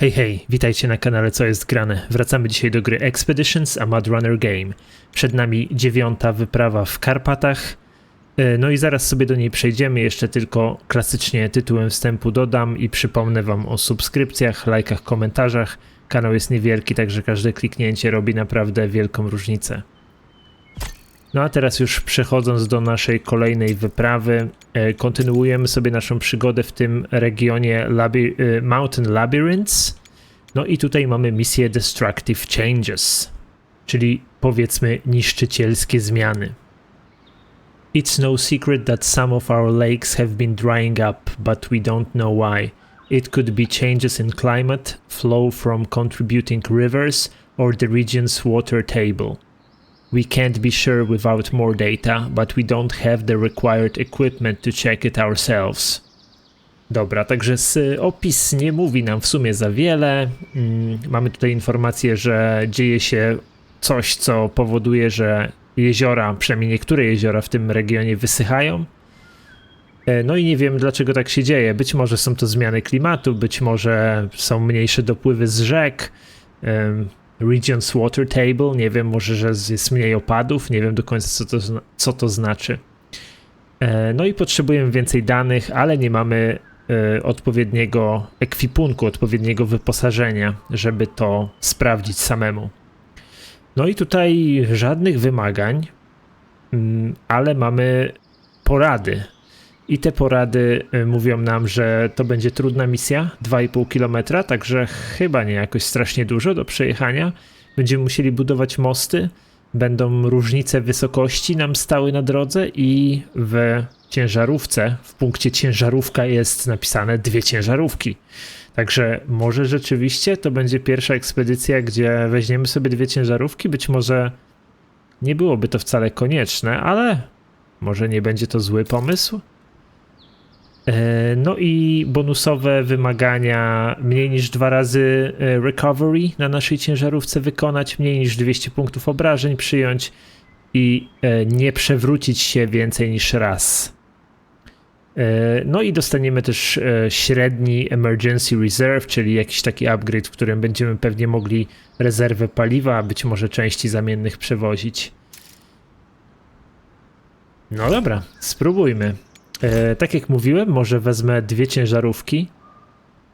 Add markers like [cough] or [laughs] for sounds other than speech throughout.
Hej, hej, witajcie na kanale Co jest grane. Wracamy dzisiaj do gry Expeditions, a Mud Runner Game. Przed nami dziewiąta wyprawa w Karpatach. E, No i zaraz sobie do niej przejdziemy. Jeszcze tylko klasycznie tytułem wstępu dodam i przypomnę Wam o subskrypcjach, lajkach, komentarzach. Kanał jest niewielki, także każde kliknięcie robi naprawdę wielką różnicę. No a teraz już przechodząc do naszej kolejnej wyprawy, e, kontynuujemy sobie naszą przygodę w tym regionie e, Mountain Labyrinths. No i tutaj mamy misję Destructive Changes, czyli powiedzmy niszczycielskie zmiany. It's no secret that some of our lakes have been drying up, but we don't know why. It could be changes in climate, flow from contributing rivers, or the region's water table. We can't be sure without more data, but we don't have the required equipment to check it ourselves. Dobra, także opis nie mówi nam w sumie za wiele. Mm, Mamy tutaj informację, że dzieje się coś, co powoduje, że jeziora, przynajmniej niektóre jeziora w tym regionie wysychają. E, No i nie wiem dlaczego tak się dzieje. Być może są to zmiany klimatu, być może są mniejsze dopływy z rzek. Regions Water Table, nie wiem, może że jest mniej opadów, nie wiem do końca co to, co to znaczy. E, No i potrzebujemy więcej danych, ale nie mamy e, odpowiedniego ekwipunku, odpowiedniego wyposażenia, żeby to sprawdzić samemu. No i tutaj żadnych wymagań, mm, ale mamy porady. I te porady y, mówią nam, że to będzie trudna misja, 2,5 km, także chyba nie jakoś strasznie dużo do przejechania. Będziemy musieli budować mosty, będą różnice wysokości nam stały na drodze i w ciężarówce, w punkcie ciężarówka jest napisane dwie ciężarówki. Także może rzeczywiście to będzie pierwsza ekspedycja, gdzie weźmiemy sobie dwie ciężarówki. Być może nie byłoby to wcale konieczne, ale może nie będzie to zły pomysł. E, No i bonusowe wymagania mniej niż dwa razy e, recovery na naszej ciężarówce wykonać, mniej niż 200 punktów obrażeń przyjąć i e, nie przewrócić się więcej niż raz. No i dostaniemy też średni emergency reserve, czyli jakiś taki upgrade, w którym będziemy pewnie mogli rezerwę paliwa, a być może części zamiennych przewozić. No dobra, spróbujmy. E, tak jak mówiłem, może wezmę dwie ciężarówki,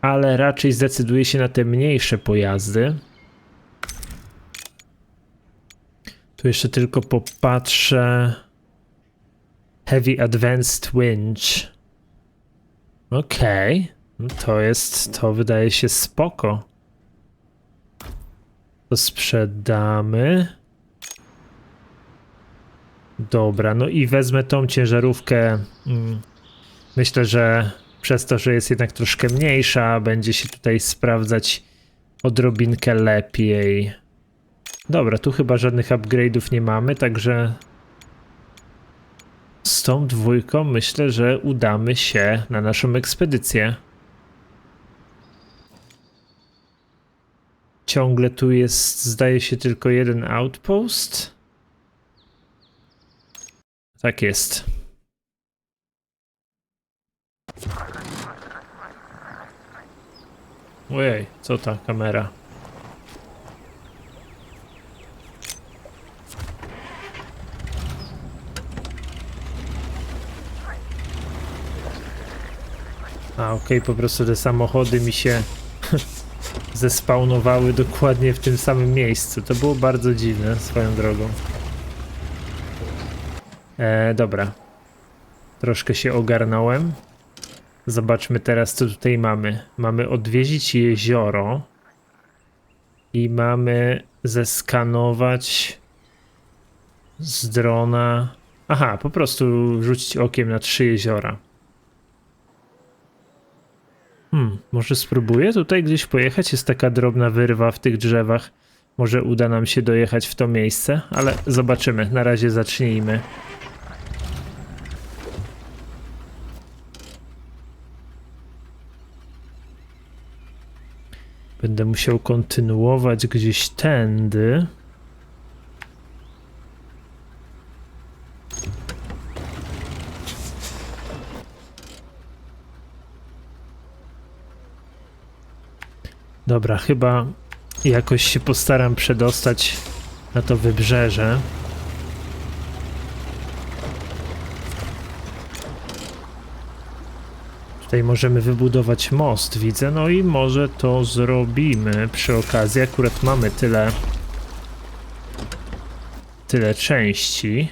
ale raczej zdecyduję się na te mniejsze pojazdy. Tu jeszcze tylko popatrzę. Heavy Advanced Winch. Okej. No to jest, to wydaje się spoko. To sprzedamy. Dobra, no i wezmę tą ciężarówkę. Mm, Myślę, że przez to, że jest jednak troszkę mniejsza, będzie się tutaj sprawdzać odrobinkę lepiej. Dobra, tu chyba żadnych upgrade'ów nie mamy, także z tą dwójką myślę, że udamy się na naszą ekspedycję. Ciągle tu jest, zdaje się, tylko jeden outpost. Tak jest. Ojej, co ta kamera? A okej, po prostu te samochody mi się [laughs] zespawnowały dokładnie w tym samym miejscu. To było bardzo dziwne, swoją drogą. E, dobra. Troszkę się ogarnąłem. Zobaczmy teraz, co tutaj mamy. Mamy odwiedzić jezioro i mamy zeskanować z drona. Aha, po prostu rzucić okiem na trzy jeziora. Hmm, może spróbuję tutaj gdzieś pojechać? Jest taka drobna wyrwa w tych drzewach. Może uda nam się dojechać w to miejsce, ale zobaczymy. Na razie zacznijmy. Będę musiał kontynuować gdzieś tędy. Dobra, chyba jakoś się postaram przedostać na to wybrzeże. Tutaj możemy wybudować most, widzę, no i może to zrobimy przy okazji. Akurat mamy tyle tyle części.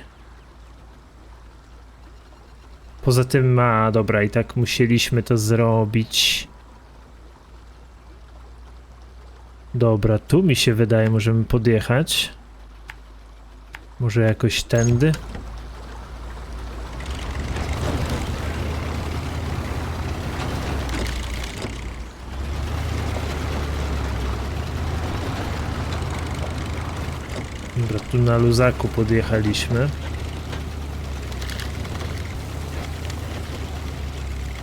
Poza tym, a dobra, i tak musieliśmy to zrobić. Dobra, tu mi się wydaje, możemy podjechać. Może jakoś tędy? Dobra, tu na luzaku podjechaliśmy.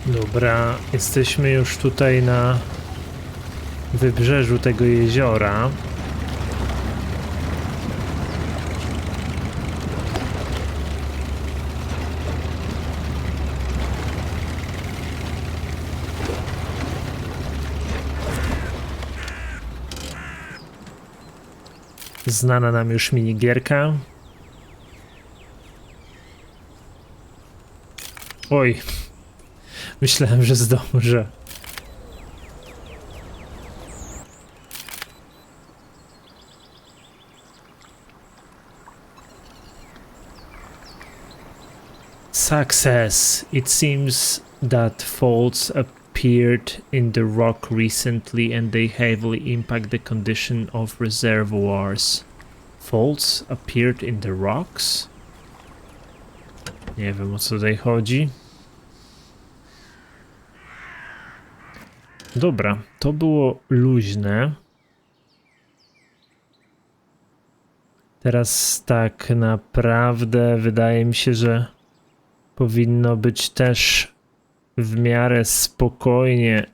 Dobra, jesteśmy już tutaj na wybrzeżu tego jeziora. Znana nam już minigierka. Oj, myślałem, że zdążę. Success. It seems that faults appeared in the rock recently and they heavily impact the condition of reservoirs. Faults appeared in the rocks? Nie wiem o co tutaj chodzi. Dobra, to było luźne. Teraz tak naprawdę wydaje mi się, że powinno być też w miarę spokojnie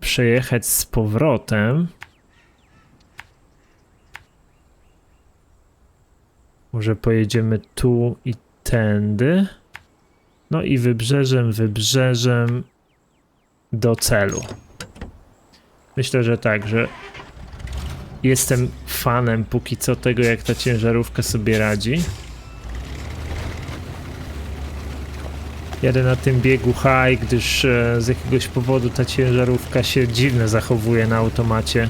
przejechać z powrotem. Może pojedziemy tu i tędy. No i wybrzeżem, wybrzeżem do celu. Myślę, że tak, że jestem fanem póki co tego, jak ta ciężarówka sobie radzi. Jadę na tym biegu high, gdyż e, z jakiegoś powodu ta ciężarówka się dziwnie zachowuje na automacie.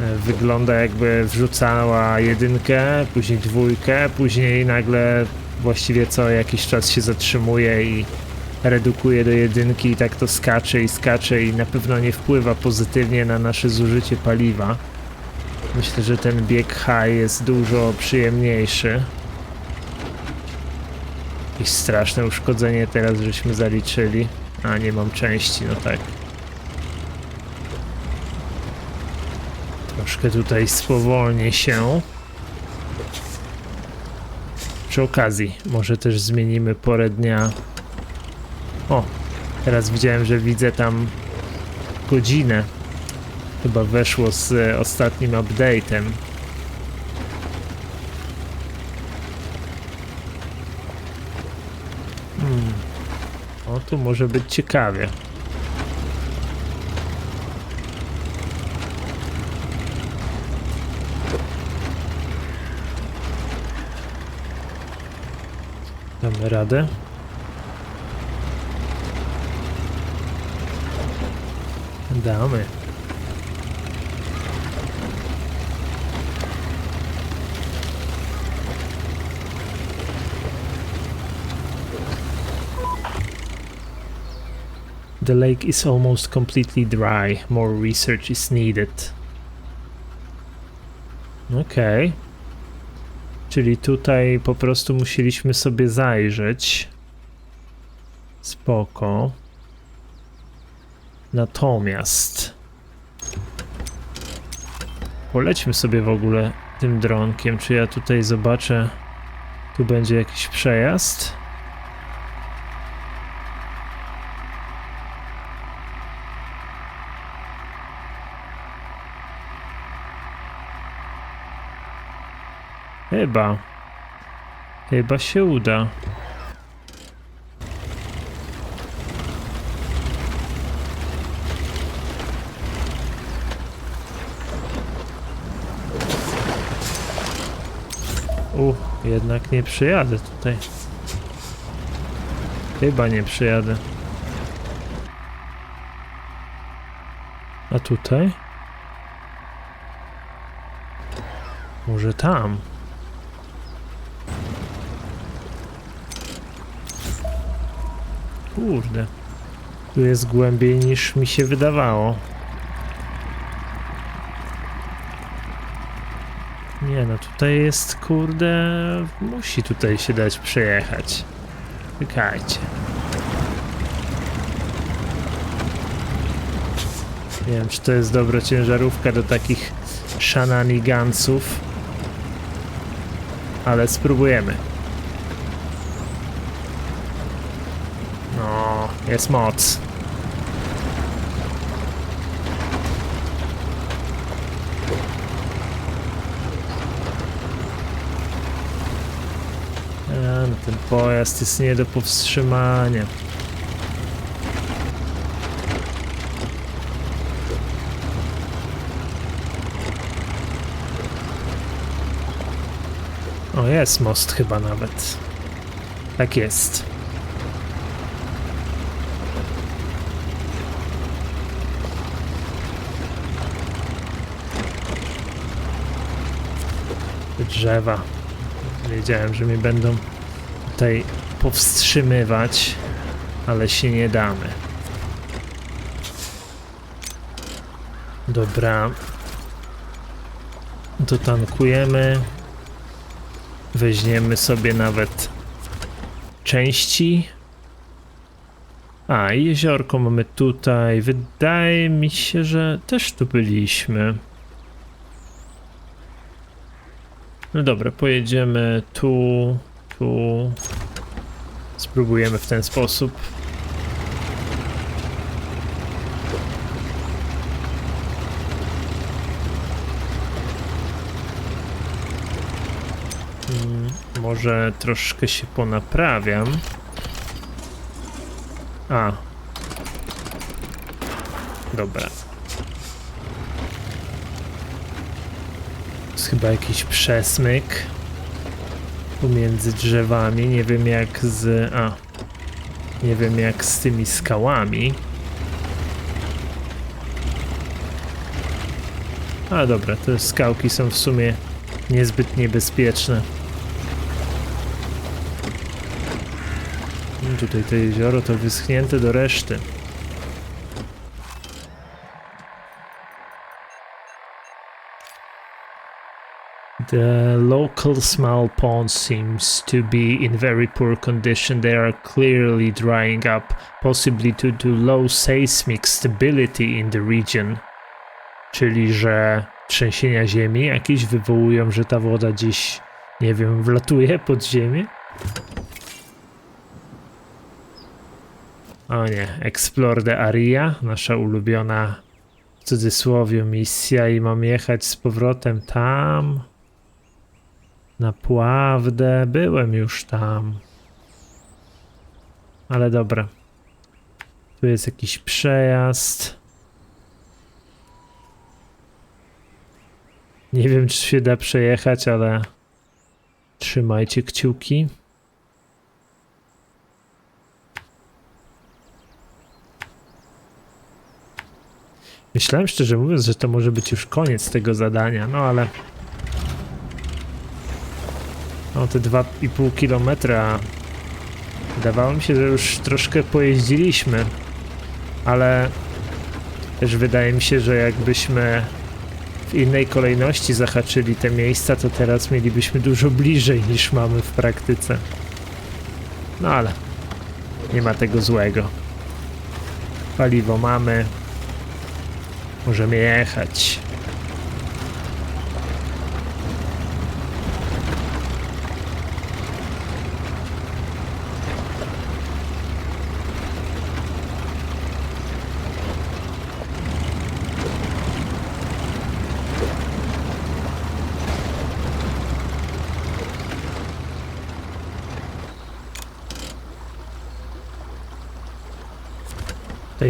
E, Wygląda jakby wrzucała jedynkę, później dwójkę, później nagle właściwie co jakiś czas się zatrzymuje i redukuje do jedynki i tak to skacze i skacze i na pewno nie wpływa pozytywnie na nasze zużycie paliwa. Myślę, że ten bieg high jest dużo przyjemniejszy. Jakieś straszne uszkodzenie teraz żeśmy zaliczyli. A, nie mam części, no tak. Troszkę tutaj spowolnię się. Przy okazji, może też zmienimy porę dnia. O, teraz widziałem, że widzę tam godzinę. Chyba weszło z e, ostatnim update'em. Tu może być ciekawie. Damy radę. Damy. The lake is almost completely dry. More research is needed. Okej. Czyli tutaj po prostu musieliśmy sobie zajrzeć. Spoko. Natomiast polećmy sobie w ogóle tym dronkiem. Czy ja tutaj zobaczę, tu będzie jakiś przejazd? Chyba. Chyba się uda. U, jednak nie przyjadę tutaj. Chyba nie przyjadę. A tutaj? Może tam? Kurde. Tu jest głębiej niż mi się wydawało. Nie no, tutaj jest kurde... Musi tutaj się dać przejechać. Czekajcie. Nie wiem, czy to jest dobra ciężarówka do takich shananigansów. Ale spróbujemy. No, jest moc. No ten pojazd jest nie do powstrzymania. O, jest most chyba nawet. Tak jest. Drzewa. Wiedziałem, że mnie będą tutaj powstrzymywać, ale się nie damy. Dobra. Dotankujemy. Weźmiemy sobie nawet części. A, jeziorko mamy tutaj. Wydaje mi się, że też tu byliśmy. No dobra, pojedziemy tu, tu. Spróbujemy w ten sposób. Mm, Może troszkę się ponaprawiam. A. Dobra. To jest chyba jakiś przesmyk pomiędzy drzewami. Nie wiem jak z. A. Nie wiem jak z tymi skałami. A dobra, te skałki są w sumie niezbyt niebezpieczne. I Tutaj to jezioro to wyschnięte do reszty. The local small pond seems to be in very poor condition. They are clearly drying up, possibly due to low seismic stability in the region. Czyli, że trzęsienia ziemi jakieś wywołują, że ta woda gdzieś, nie wiem, wlatuje pod ziemię? O nie, Explore the Area, nasza ulubiona w cudzysłowie misja i mam jechać z powrotem tam. Naprawdę, byłem już tam. Ale dobra. Tu jest jakiś przejazd. Nie wiem, czy się da przejechać, ale trzymajcie kciuki. Myślałem szczerze mówiąc, że to może być już koniec tego zadania, no ale. No te 2,5 kilometra. Wydawało mi się, że już troszkę pojeździliśmy, ale też wydaje mi się, że jakbyśmy w innej kolejności zahaczyli te miejsca, to teraz mielibyśmy dużo bliżej niż mamy w praktyce. No ale nie ma tego złego. Paliwo mamy. Możemy jechać.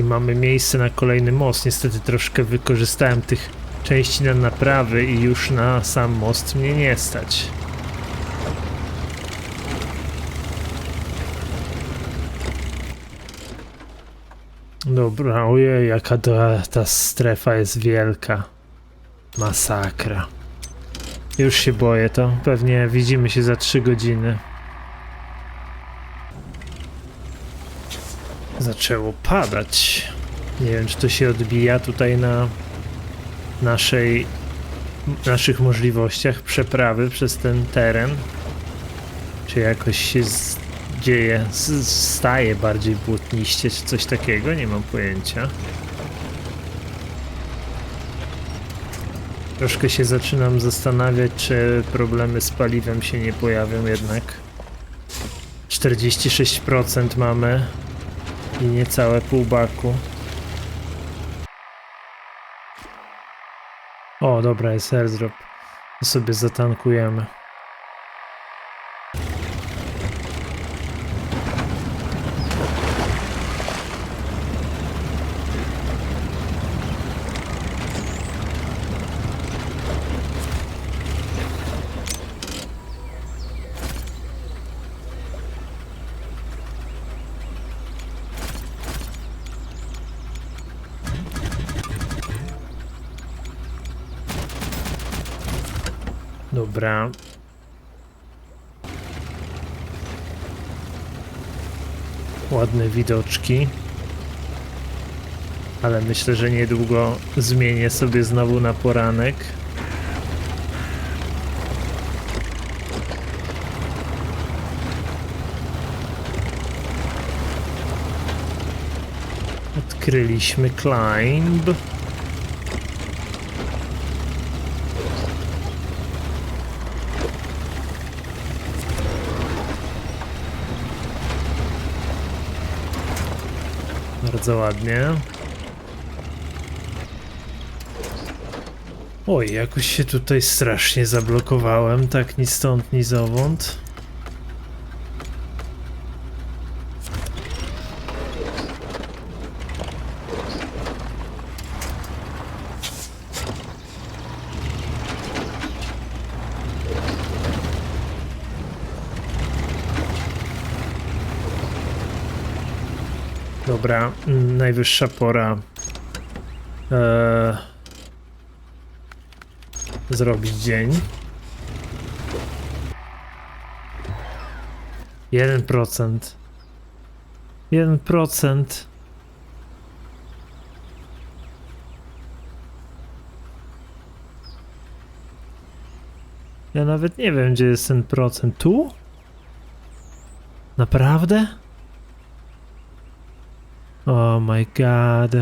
Tutaj mamy miejsce na kolejny most. Niestety troszkę wykorzystałem tych części na naprawy i już na sam most mnie nie stać. Dobra, ojej, jaka ta, ta strefa jest wielka. Masakra. Już się boję to. Pewnie widzimy się za 3 godziny. Zaczęło padać. Nie wiem, czy to się odbija tutaj na naszej, naszych możliwościach przeprawy przez ten teren. Czy jakoś się dzieje, staje bardziej błotniście, czy coś takiego? Nie mam pojęcia. Troszkę się zaczynam zastanawiać, czy problemy z paliwem się nie pojawią jednak. 46% mamy i niecałe pół baku. O, dobra, jest airdrop. To sobie zatankujemy. Dobra. Ładne widoczki. Ale myślę, że niedługo zmienię sobie znowu na poranek. Odkryliśmy climb. Bardzo ładnie. Oj, jakoś się tutaj strasznie zablokowałem, tak ni stąd, ni zowąd. Dobra, najwyższa pora e, zrobić dzień. 1%. 1%. Ja nawet nie wiem, gdzie jest ten procent. Tu? Naprawdę? Oh my god.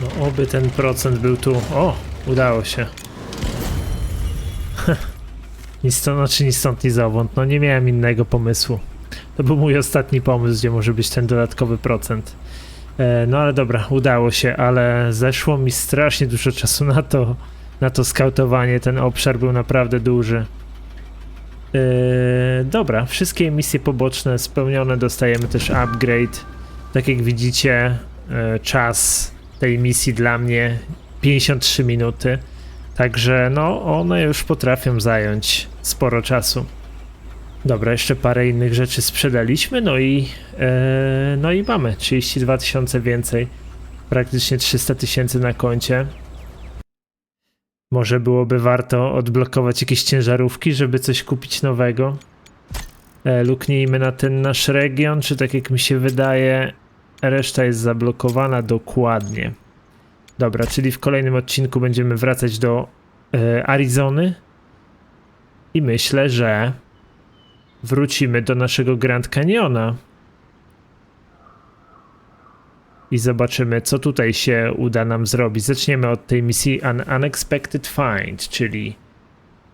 No oby ten procent był tu. O, udało się. [laughs] Ni stąd, znaczy ni stąd, ni zowąd. No nie miałem innego pomysłu. To był mój ostatni pomysł, gdzie może być ten dodatkowy procent. E, no ale dobra, udało się, ale zeszło mi strasznie dużo czasu na to, na to skautowanie. Ten obszar był naprawdę duży. E, dobra, wszystkie misje poboczne spełnione, dostajemy też upgrade. Tak jak widzicie, e, czas tej misji dla mnie 53 minuty. Także no, one już potrafią zająć sporo czasu. Dobra, jeszcze parę innych rzeczy sprzedaliśmy, no i, e, no i mamy 32 tysiące więcej, praktycznie 300 tysięcy na koncie. Może byłoby warto odblokować jakieś ciężarówki, żeby coś kupić nowego. E, luknijmy na ten nasz region, czy tak jak mi się wydaje, reszta jest zablokowana dokładnie. Dobra, czyli w kolejnym odcinku będziemy wracać do e, Arizony i myślę, że wrócimy do naszego Grand Canyona i zobaczymy, co tutaj się uda nam zrobić. Zaczniemy od tej misji An Unexpected Find, czyli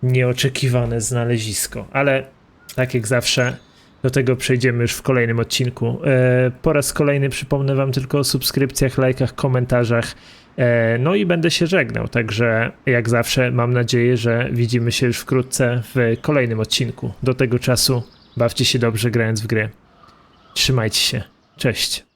nieoczekiwane znalezisko, ale tak jak zawsze do tego przejdziemy już w kolejnym odcinku. E, po raz kolejny przypomnę Wam tylko o subskrypcjach, lajkach, komentarzach. E, no i będę się żegnał, także jak zawsze mam nadzieję, że widzimy się już wkrótce w kolejnym odcinku. Do tego czasu bawcie się dobrze grając w gry. Trzymajcie się. Cześć.